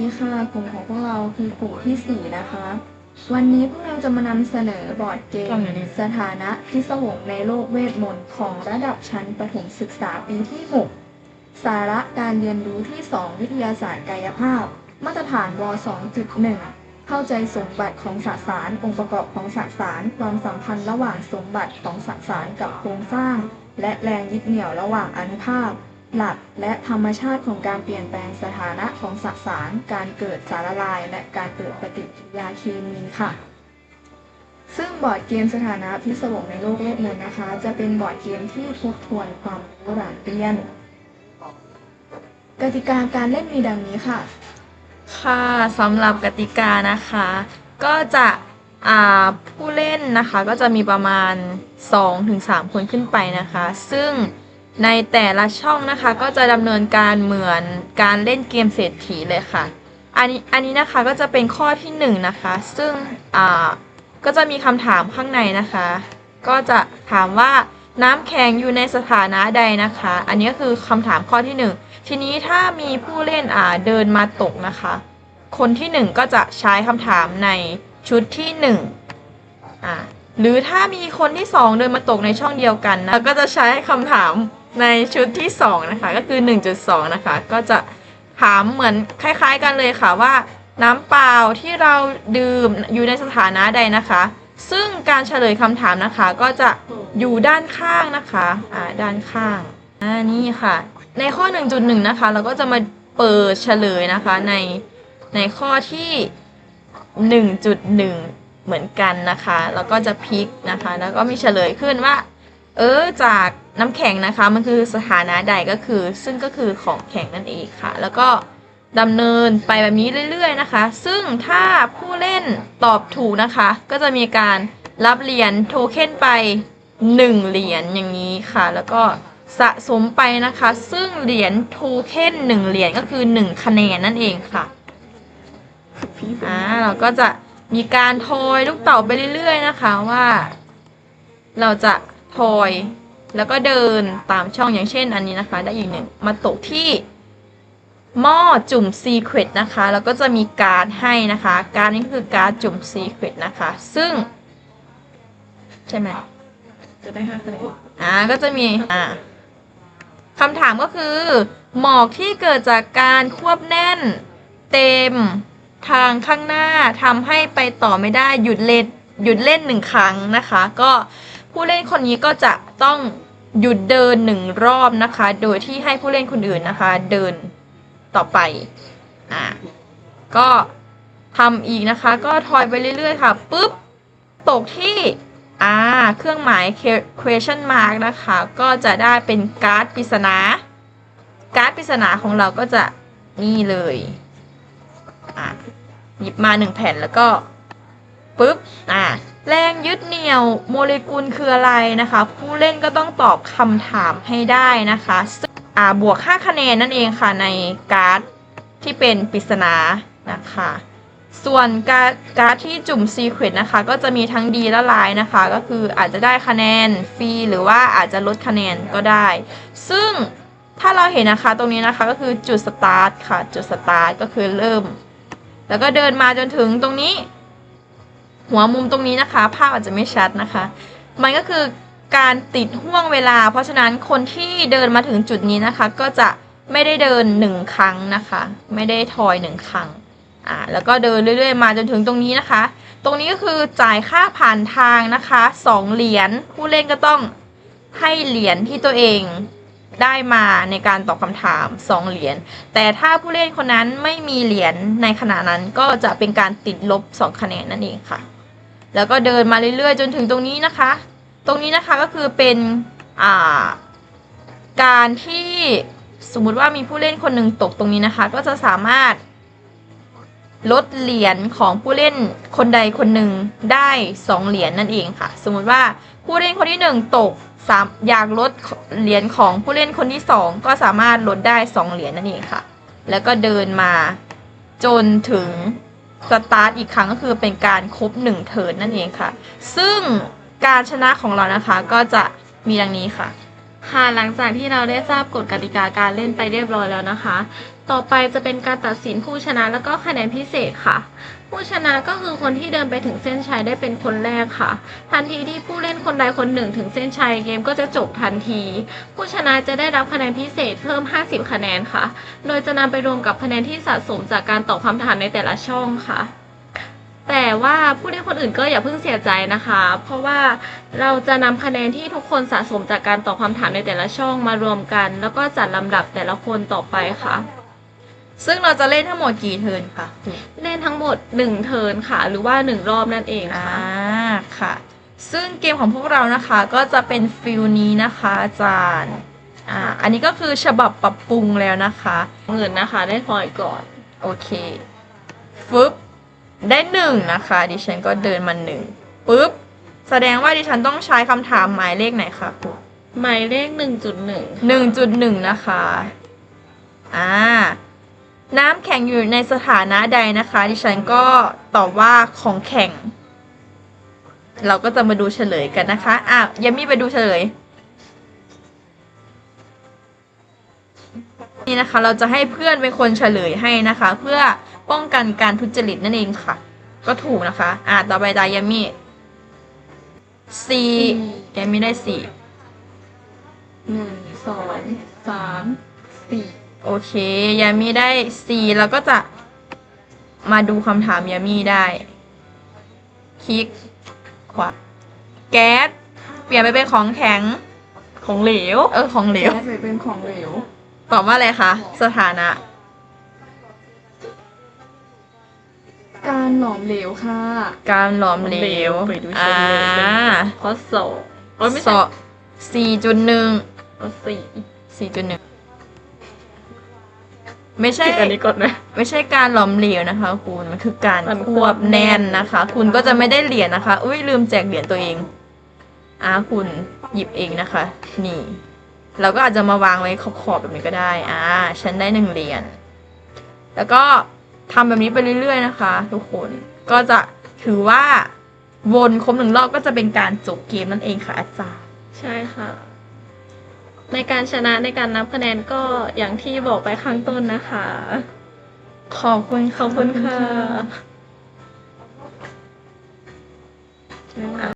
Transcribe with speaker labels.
Speaker 1: ดีค่ะกลุ่มของพวกเราคือกลุ่มที่ 4 นะคะ วันนี้พวกเราจะมานำเสนอบอร์ดเกม
Speaker 2: องอยู่นี่
Speaker 1: สถานะพิศวงในโลกเวทมนต์ของระดับชั้นประถมศึกษาปีที่ 6 สาระการเรียนรู้ที่ 2 วิทยาศาสตร์กายภาพ มาตรฐานว 2.1 เข้าใจสมบัติของสสาร องค์ประกอบของสสาร ความสัมพันธ์ระหว่างสมบัติของสสารกับโครงสร้าง และแรงยึดเหนี่ยวระหว่างอนุภาค หลักและธรรมชาติของการเปลี่ยนแปลงสถานะของสสาร การเกิดสารละลาย และการเกิดปฏิกิริยาเคมีค่ะ ซึ่งบอร์ดเกมสถานะพิศวงในโลกเวทมนต์นะคะ จะเป็นบอร์ดเกมที่ทบทวนความรู้หลังเรียน กติกาการเล่นมีดังนี้ค่ะ
Speaker 2: ค่ะสำหรับกติกานะคะ ก็จะผู้เล่นนะคะก็จะมีประมาณ 2-3 คนขึ้นไปนะคะ ซึ่ง ในแต่ละช่องนะคะก็จะดำเนินการเหมือนการเล่นเกมเศรษฐีเลยค่ะ อันนี้อันนี้นะคะก็จะเป็นข้อที่1นงนะคะ ซึ่งอ่าก็จะมีคำถามข้างในนะคะ ก็จะถามว่าน้ำแข็งอยู่ในสถานะใดนะคะ อันนี้ก็คือคำถามข้อที่หนึ่งทีนี้ถ้ามีผู้เล่นอ่าเดินมาตกนะคะ คนที่หนึ่งก็จะใช้คำถามในชุดที่หนึ่งอ่าหรือถ้ามีคนที่สองเดินมาตกในช่องเดียวกันนะก็จะใช้คำถาม ในชุดที่สองนะคะ ก็คือ 1.2 นะคะ ก็จะถามเหมือนคล้าย ๆ กันเลยค่ะว่า น้ำเปล่าที่เราดื่มอยู่ในสถานะใดนะคะ ซึ่งการเฉลยคำถามนะคะ ก็จะอยู่ด้านข้างนะคะอ่าด้านข้างอ่านี่ค่ะ ในข้อ 1.1 นะคะ เราก็จะมาเปิดเฉลยนะคะในในข้อที่ 1.1 เหมือนกันนะคะ แล้วก็จะพลิกนะคะ แล้วก็มีเฉลยขึ้นว่า เออจาก น้ำแข็งนะคะ มันคือสถานะใดก็คือ ซึ่งก็คือของแข็งนั่นเองค่ะ แล้วก็ดำเนินไปแบบนี้เรื่อยๆนะคะ ซึ่งถ้าผู้เล่นตอบถูกนะคะ ก็จะมีการรับเหรียญโทเค็นไป 1 เหรียญอย่างนี้ค่ะ แล้วก็สะสมไปนะคะ ซึ่งเหรียญโทเค็น1เหรียญก็คือ 1 คะแนนนั่นเองค่ะอ่าเราก็จะมีการทอยลูกเต่าไปเรื่อยๆนะคะว่า เราจะทอย แล้วก็เดินตามช่องอย่างเช่นอันนี้นะคะ ได้อีกหนึ่งมาตกที่หม้อจุ่มซีเครตนะคะ แล้วก็จะมีการ์ดให้นะคะ การดนี้คือการ์ดจุ่มซีเครตนะคะ ซึ่ง ใช่ไหม
Speaker 1: จะได้ห้าคะแนน
Speaker 2: อ่าก็จะมีอ่าคำถามก็คือ หมอกที่เกิดจากการควบแน่น เต็มทางข้างหน้าทำให้ไปต่อไม่ได้หยุดเล่นหยุดเล่นหนึ่งครั้งนะคะ ก็ ผู้เล่นคนนี้ก็จะต้องหยุดเดินหนึ่งรอบนะคะ โดยที่ให้ผู้เล่นคนอื่นนะคะ เดินต่อไปอ่าก็ทำอีกนะคะ ก็ทอยไปเรื่อยๆ ค่ะปุ๊บตกที่อ่าเครื่องหมาย question mark นะคะ ก็จะได้เป็นการ์ดปริศนาการ์ดปริศนาของเราก็จะนี่เลยอะหยิบมาหนึ่งแผ่นแล้วก็ปุ๊บอ่า แรงยึดเหนี่ยวโมเลกุลคืออะไรนะคะ ผู้เล่นก็ต้องตอบคำถามให้ได้นะคะซึ่งอ่าบวก 5 คะแนนนั่นเองค่ะในการ์ดที่เป็นปริศนานะคะ ส่วนการดการดที่จุ่มซีเครตนะคะ ก็จะมีทั้งดีและร้ายนะคะ ก็คืออาจจะได้คะแนนฟรีหรือว่าอาจจะลดคะแนนก็ได้ ซึ่งถ้าเราเห็นนะคะตรงนี้นะคะก็คือจุดสตาร์ทค่ะ จุดสตาร์ทก็คือเริ่ม แล้วก็เดินมาจนถึงตรงนี้ หัวมุมตรงนี้นะคะ ภาพอาจจะไม่ชัดนะคะ มันก็คือการติดห่วงเวลา เพราะฉะนั้นคนที่เดินมาถึงจุดนี้นะคะ ก็จะไม่ได้เดินหนึ่งครั้งนะคะ ไม่ได้ทอยหนึ่งครั้งอ่าแล้วก็เดินเรื่อยๆ มาจนถึงตรงนี้นะคะ ตรงนี้ก็คือจ่ายค่าผ่านทางนะคะสองเหรียญผู้เล่นก็ต้องให้เหรียญที่ตัวเองได้มาในการตอบคำถามสองเหรียญแต่ถ้าผู้เล่นคนนั้นไม่มีเหรียญในขณะนั้นก็จะเป็นการติดลบสองคะแนนนั่นเองค่ะ แล้วก็เดินมาเรื่อยๆ จนถึงตรงนี้นะคะ ตรงนี้นะคะก็คือเป็นอ่าการที่สมมุติว่ามีผู้เล่นคนหนึ่งตกตรงนี้นะคะ ก็จะสามารถลดเหรียญของผู้เล่นคนใดคนหนึ่งได้ 2 เหรียญนั่นเองค่ะ สมมุติว่าผู้เล่นคนที่ 1 ตกสามอยากลดเหรียญของผู้เล่นคนที่ 2 ก็สามารถลดได้ 2 เหรียญนั่นเองค่ะ แล้วก็เดินมาจนถึง สตาร์ทอีกครั้งก็คือเป็นการครบ1เทิร์นนั่นเองค่ะ ซึ่งการชนะของเรานะคะก็จะมีดังนี้ค่ะ
Speaker 3: ค่ะหลังจากที่เราได้ทราบกฎกติกาการเล่นไปเรียบร้อยแล้วนะคะ ต่อไปจะเป็นการตัดสินผู้ชนะแล้วก็คะแนนพิเศษค่ะ ผู้ชนะก็คือคนที่เดินไปถึงเส้นชัยได้เป็นคนแรกค่ะ ทันทีที่ผู้เล่นคนใดคนหนึ่งถึงเส้นชัยเกมก็จะจบทันที ผู้ชนะจะได้รับคะแนนพิเศษเพิ่ม 50 คะแนนค่ะ โดยจะนำไปรวมกับคะแนนที่สะสมจากการตอบคำถามในแต่ละช่องค่ะแต่ว่าผู้เล่นคนอื่นก็อย่าเพิ่งเสียใจนะคะ เพราะว่าเราจะนำคะแนนที่ทุกคนสะสมจากการตอบคำถามในแต่ละช่องมารวมกัน แล้วก็จัดลำดับแต่ละคนต่อไปค่ะ
Speaker 2: ซึ่งเราจะเล่นทั้งหมดกี่เทิร์นคะครู
Speaker 3: เล่นทั้งหมด 1 เทิร์นค่ะ หรือว่า 1 รอบนั่นเอง
Speaker 2: อ่า
Speaker 3: ค่ะ
Speaker 2: ค่ะ ซึ่งเกมของพวกเรานะคะก็จะเป็นฟิลนี้นะคะอาจารย์อ่าอันนี้ก็คือฉบับปรับปรุงแล้วนะคะ
Speaker 3: เงินนะคะได้พอยก่อน
Speaker 2: โอเคฟึบได้หนึ่งนะคะ ดิฉันก็เดินมาหนึ่งปุ๊บแสดงว่าดิฉันต้องใช้คำถามหมายเลขไหนคะครู
Speaker 3: หมายเลข1.1
Speaker 2: หนึ่งจุดหนึ่งนะคะ อ่า น้ำแข็งอยู่ในสถานะใดนะคะ ดิฉันก็ตอบว่าของแข็ง เราก็จะมาดูเฉลยกันนะคะ อะยามี่ไปดูเฉลย นี่นะคะ เราจะให้เพื่อนเป็นคนเฉลยให้นะคะ เพื่อป้องกันการทุจริตนั่นเองค่ะ ก็ถูกนะคะ อะต่อไปตายามี่สี่ยามี่ได้สี่
Speaker 1: หนึ่งสองสามสี่
Speaker 2: โอเคยามีได้สี่แล้วก็จะมาดูคำถามยามีได้ คลิกขวาแก๊สเปลี่ยนไปเป็นของแข็ง
Speaker 3: ของเหลว
Speaker 2: เออของเหลว
Speaker 1: แก๊สไปเป็นของเหลว
Speaker 2: ตอบว่าอะไรคะ สถานะ
Speaker 1: การหลอมเหลวค่ะ
Speaker 2: การหลอมเหลว
Speaker 3: ไปดูเฉ
Speaker 2: อ่า
Speaker 3: ลยกันข้อสองโอ้ยไม่
Speaker 2: ส
Speaker 3: ใช่
Speaker 2: อสี่จุดหนึ่ง
Speaker 3: ข้อสี่
Speaker 2: สี่จุดหนึ่ง ไม่ใช่
Speaker 3: คิดอันนี้ก่อนไหม
Speaker 2: ไม่ใช่การหลอมเหลวนะคะ คุณมันคือการ
Speaker 3: มัน
Speaker 2: ควบ
Speaker 3: ควบแน่
Speaker 2: แน่น
Speaker 3: น
Speaker 2: นะคะ คุณก็จะไม่ได้เหรียญนะคะ อุ้ยลืมแจกเหรียญตัวเองอ่าคุณหยิบเองนะคะ นี่ เราก็อาจจะมาวางไว้ขอบๆแบบนี้ก็ได้ อ่า ฉันได้หนึ่งเหรียญแล้วก็ทำแบบนี้ไปเรื่อย ๆ นะคะ ทุกคนก็จะถือว่าวนครบหนึ่งรอบก็จะเป็นการจบเกมนั่นเองค่ะอาจารย์
Speaker 3: ใช่ค่ะ ในการชนะในการนับคะแนนก็อย่างที่บอกไปข้างต้นนะคะ
Speaker 2: ขอบคุณ
Speaker 3: ขอบคุณค่ะ
Speaker 1: ขอบคุณค่ะ